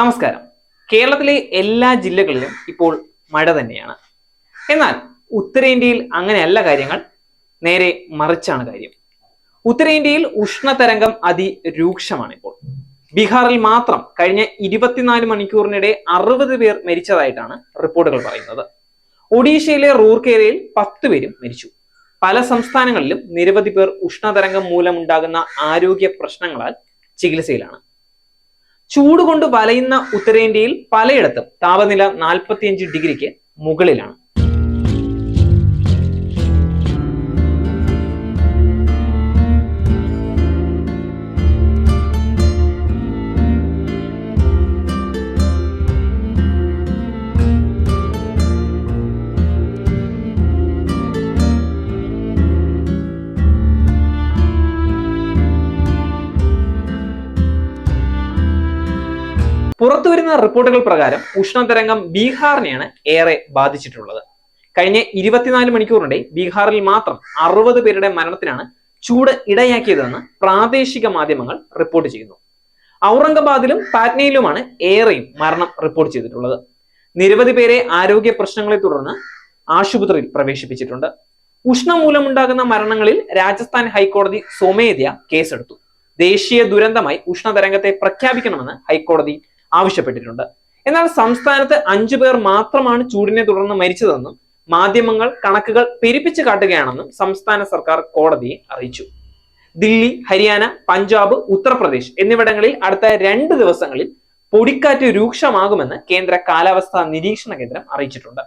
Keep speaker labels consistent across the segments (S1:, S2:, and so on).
S1: നമസ്കാരം കേരളത്തിലെ എല്ലാ ജില്ലകളിലും ഇപ്പോൾ മഴ തന്നെയാണ് എന്നാൽ ഉത്തരേന്ത്യയിൽ അങ്ങനെയല്ല കാര്യങ്ങൾ നേരെ മറിച്ചാണ് കാര്യം ഉത്തരേന്ത്യയിൽ ഉഷ്ണതരംഗം അതിരൂക്ഷമാണ് ഇപ്പോൾ ബീഹാറിൽ മാത്രം കഴിഞ്ഞ ഇരുപത്തിനാല് മണിക്കൂറിനിടെ അറുപത് പേർ മരിച്ചതായിട്ടാണ് റിപ്പോർട്ടുകൾ പറയുന്നത് ഒഡീഷയിലെ റൂർക്കേരയിൽ പത്ത് പേരും മരിച്ചു പല സംസ്ഥാനങ്ങളിലും നിരവധി പേർ ഉഷ്ണതരംഗം മൂലമുണ്ടാകുന്ന ആരോഗ്യ പ്രശ്നങ്ങളാൽ ചികിത്സയിലാണ് ചൂട് കൊണ്ട് വലയുന്ന ഉത്തരേന്ത്യയിൽ പലയിടത്തും താപനില നാൽപ്പത്തിയഞ്ച് ഡിഗ്രിക്ക് മുകളിലാണ് പുറത്തു വരുന്ന റിപ്പോർട്ടുകൾ പ്രകാരം ഉഷ്ണതരംഗം ബീഹാറിനെയാണ് ഏറെ ബാധിച്ചിട്ടുള്ളത് കഴിഞ്ഞ ഇരുപത്തിനാല് മണിക്കൂറിനിടെ ബീഹാറിൽ മാത്രം അറുപത് പേരുടെ മരണത്തിനാണ് ചൂട് ഇടയാക്കിയതെന്ന് പ്രാദേശിക മാധ്യമങ്ങൾ റിപ്പോർട്ട് ചെയ്യുന്നു ഔറംഗബാദിലും പാറ്റ്നയിലുമാണ് ഏറെയും മരണം റിപ്പോർട്ട് ചെയ്തിട്ടുള്ളത് നിരവധി പേരെ ആരോഗ്യ പ്രശ്നങ്ങളെ തുടർന്ന് ആശുപത്രിയിൽ പ്രവേശിപ്പിച്ചിട്ടുണ്ട് ഉഷ്ണം മൂലമുണ്ടാകുന്ന മരണങ്ങളിൽ രാജസ്ഥാൻ ഹൈക്കോടതി സ്വമേധ്യ കേസെടുത്തു ദേശീയ ദുരന്തമായി ഉഷ്ണതരംഗത്തെ പ്രഖ്യാപിക്കണമെന്ന് ഹൈക്കോടതി ആവശ്യപ്പെട്ടിട്ടുണ്ട് എന്നാൽ സംസ്ഥാനത്ത് അഞ്ചു പേർ മാത്രമാണ് ചൂടിനെ തുടർന്ന് മരിച്ചതെന്നും മാധ്യമങ്ങൾ കണക്കുകൾ പെരുപ്പിച്ചു കാട്ടുകയാണെന്നും സംസ്ഥാന സർക്കാർ കോടതിയെ അറിയിച്ചു ദില്ലി ഹരിയാന പഞ്ചാബ് ഉത്തർപ്രദേശ് എന്നിവിടങ്ങളിൽ അടുത്ത രണ്ട് ദിവസങ്ങളിൽ പൊടിക്കാറ്റ് രൂക്ഷമാകുമെന്ന് കേന്ദ്ര കാലാവസ്ഥാ നിരീക്ഷണ കേന്ദ്രം അറിയിച്ചിട്ടുണ്ട്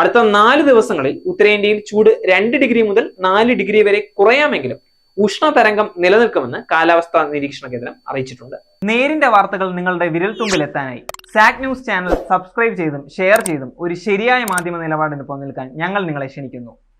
S1: അടുത്ത നാല് ദിവസങ്ങളിൽ ഉത്തരേന്ത്യയിൽ ചൂട് രണ്ട് ഡിഗ്രി മുതൽ നാല് ഡിഗ്രി വരെ കുറയാമെങ്കിലും ഉഷ്ണതരംഗം നിലനിൽക്കുമെന്ന് കാലാവസ്ഥാ നിരീക്ഷണ കേന്ദ്രം അറിയിച്ചിട്ടുണ്ട്
S2: നേരിന്റെ വാർത്തകൾ നിങ്ങളുടെ വിരൽത്തുമ്പിൽ എത്താനായി സാക് ന്യൂസ് ചാനൽ സബ്സ്ക്രൈബ് ചെയ്തും ഷെയർ ചെയ്തും ഒരു ശരിയായ മാധ്യമ നിലപാടിന് പോകാൻ ഞങ്ങൾ നിങ്ങളെ ക്ഷണിക്കുന്നു